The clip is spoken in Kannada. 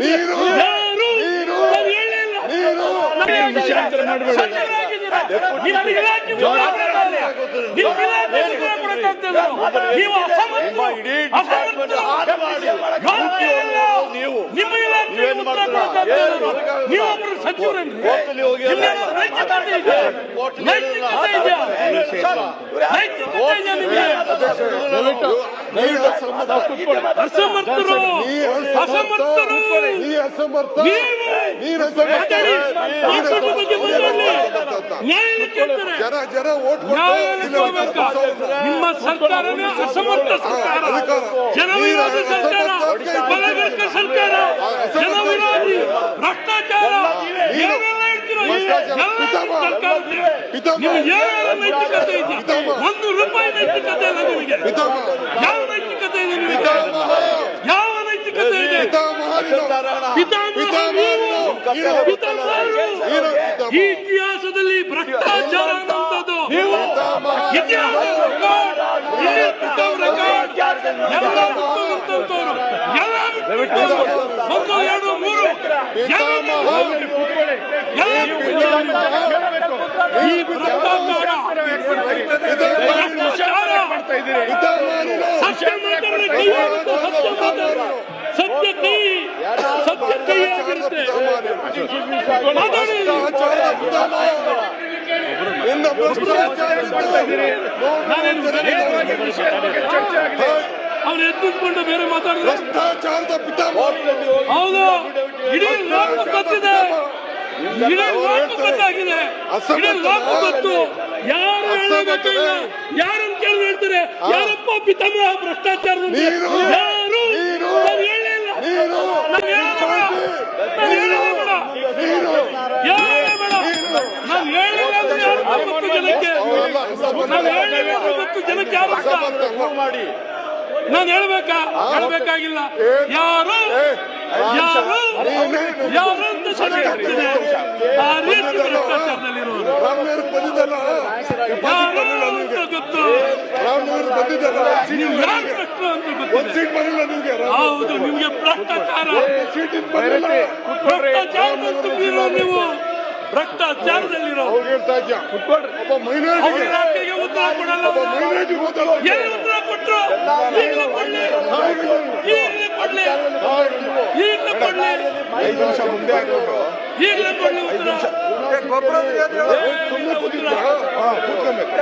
ನೀನು ನೀನು ನೀವೊಬ್ಬರು ಸಚಿವರೇನ್ರಿ? ನೀವು ಇದೆಯಾ? ನೈತಿಕತೆ ನಿಮಗೆ? ಅಸಮರ್ಥರು ಅಸಮರ್ಥರು? ನಿಮ್ಮ ಸರ್ಕಾರವೇ ಅಸಮರ್ಥ ಸರ್ಕಾರ ಜನವಿರೋಧಿ ಸರ್ಕಾರ ಬಲಗರ್ಕ ಸರ್ಕಾರ ಜನವಿರೋಧಿ ಭ್ರಷ್ಟಾಚಾರ ಏನೆಲ್ಲ ನಿಮ್ಗೆ ಏನೆಲ್ಲ ನೈತಿಕತೆ ಇದೆ ಒಂದು ರೂಪಾಯಿ ನೈತಿಕತೆ ಇಲ್ಲ ನಿಮಗೆ ಪಿತಾಮಹ ಯಾವ ನೈತಿಕತೆ ಇದೆ ನಿಮಗೆ ಪಿತಾಮಹ ಯಾವ ನೈತಿಕತೆ ಇದೆ ಪಿತಾಮಹ ನೀನು. ಪಿತಾಮಹ ನೀವು. ಪಿತಾಮಹರು. ಈ ಇತಿಹಾಸದಲ್ಲಿ ಭ್ರಷ್ಟಾಚಾರ ಎಲ್ಲ ಎರಡು ಮೂರು ಎಲ್ಲ ಬಿಟ್ಟಂತವ್ರು. ಎಲ್ಲ ಬಿಟ್ಟಂತವ್ರು. ಈ ಭ್ರಷ್ಟಾಚಾರ ಭ್ರಷ್ಟಾಚಾರ ಪಿತಾಮಹ ನೀನು. ಸತ್ಯ ಮಾತಾಡಿದ್ರೆ ಕೈ ಆಗುತ್ತೆ, ಸತ್ಯ ಮಾತಾಡಿದ್ರೆ. ಸತ್ಯ ಕೈ ಸತ್ಯ ಕೈ ಭ್ರಷ್ಟಾಚಾರದ. ನಿನ್ನ ಅವ್ರು ಎದ್ದುಕೊಂಡು ಬೇರೆ ಮಾತಾಡಿದ್ರೆ? ಭ್ರಷ್ಟಾಚಾರದ ಹೌದು. ಇಡೀ ಲೋಕ ಗೊತ್ತಿದೆ. ಇಡೀ ಲೋಕ ಗೊತ್ತಾಗಿದೆ. ಇಡೀ ಲೋಕ ಗೊತ್ತು. ಯಾರು ಹೇಳಬೇಕಿಲ್ಲ ಯಾರನ್ನು ಕೇಳಿ ಹೇಳ್ತಾರೆ? ಯಾರಪ್ಪ ಪಿತಾಮಹ ಭ್ರಷ್ಟಾಚಾರದ ನೀನು. ಯಾರು ನೀನು. ನಾವು ಹೇಳಿಲ್ಲ ನೀನು. ನಾವು ಹೇಳಿಲ್ಲ ನಾವು ಹೇಳಿಲ್ಲ ಬೇಡ ನೀನು ಹೇಳಲೇ ಬೇಡ ನಾವು ಹೇಳಿಲ್ಲ ಅಂದ್ರೆ ಯಾರು ಗೊತ್ತು ಜನಕ್ಕೆ ನಾವು ಹೇಳಬೇಕು ಜನಕ್ಕೆ ಯಾರು ಅಂತ ಮಾಡಿ ನಾನು ಹೇಳ್ಬೇಕಾ ಹೇಳ್ಬೇಕಾಗಿಲ್ಲ ಯಾರು ಯಾರು ಯಾರು ಅಂತ ಸರಿಯಾಗ್ತಿದೆ ಆ ರೀತಿ ಭ್ರಷ್ಟಾಚಾರದಲ್ಲಿರೋರು ರಾಮನಗರ ಬಂದಿದ್ದಲ್ಲ ಯಾರು ಅಂತ ಗೊತ್ತು ನೀವು ಯಾರು ಅಂತ ಗೊತ್ತಿದೆ ಹೌದು ನಿಮ್ಗೆ ಭ್ರಷ್ಟಾಚಾರ ಭ್ರಷ್ಟಾಚಾರ ನೀವು ಭ್ರಷ್ಟಾಚಾರದಲ್ಲಿರೋ ಒಬ್ಬ ಮಹಿಳೆಯರಿಗೆ ಉತ್ತರ ಕೊಡಲ್ಲ. ಒಬ್ಬ ಮಹಿಳೆಯರಿಗೆ ಹೋದಲ್ಲ ಎಲ್ಲಿ ಉತ್ತರ ಕೊಟ್ರು? ಈಗಲೇ ಕೊಡ್ಲಿ. ಈಗಲೇ ಕೊಡ್ಲಿ. ಈಗಲೇ ಕೊಡ್ಲಿ. ಐದು ನಿಮಿಷ ಮುಂದೆ ಆಗ್ಬಿಟ್ಟು ಈಗಲೇ ಕೊಡ್ಲಿ. ಉತ್ತರ ಸುಮ್ಮನೆ ಕೂತ್ಕೊಬೇಕು.